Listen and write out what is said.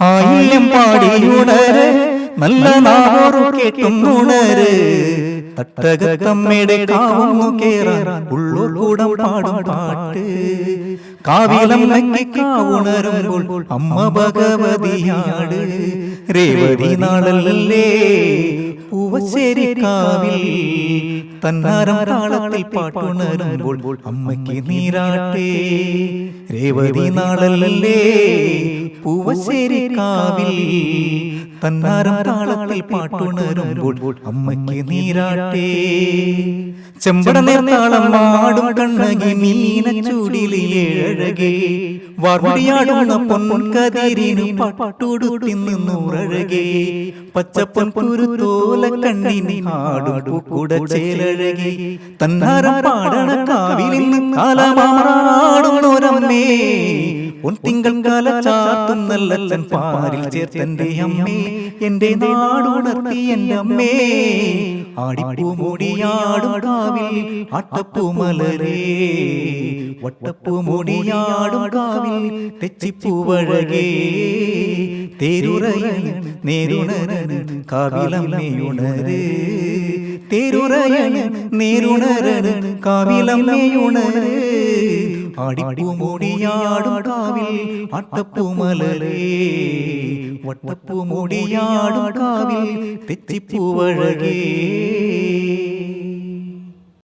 ആയില്യം പാടിയുണര് നല്ല നാറു കേട്ടും ഉണര് തട്ടകത്തമ്മയുടെ കാവുന്നു കേറാൻ ഉള്ളൂർ കൂടം പാടും പാട്ട്. കാവിലമ്മയ്ക്ക് കാവുണരുമ്പോൾ അമ്മ ഭഗവതിയാട്. രേവതി നാളല്ലേ പൂവശ്ശേരി കാവിൽ തന്നാരം താളത്തിൽ പാട്ടുണരുമ്പോൾ അമ്മയ്ക്ക് നീരാട്ടേ. രേവതി നാളല്ലേ? പൂവശ്ശേരി കാവിൽ തന്നാരം താളത്തിൽ പാട്ടുണരുമ്പോൾ അമ്മയ്ക്ക് നീരാട്ടേ. ചെമ്പട നേർത്താളം മാടും കണ്ണകി മീന ചൂടിലെ ഏഴഴകേ വാർമുടിയാടുന്ന പൊൻകതിരിനു പട്ടുടുത്തി നിന്നൂറഴകേ പച്ചപ്പൊൻ കുരുത്തോല കണ്ണിനി ആടും പൂക്കുട ചേലഴകേ തന്നാരം പാടണ കാവിലിൽ കാലമാടുന്നോരമ്മേ ഉൻ തിങ്കൾ കാല ചാത്തും നല്ലച്ഛൻ പാരിൽ ചേർത്തന്റെ അമ്മേ നാടുണർത്തി അമ്മേ. ആടിപ്പൂ മുടിയാടും കാവിൽ മൂടിയാടും കാവിൽ ആടിപ്പൂ മൂടിയാടും കാവിൽ അട്ടപ്പൂ മലരേ വട്ടപ്പൂ മൂടിയാടും കാവിൽ തെച്ചിപ്പൂവഴകേ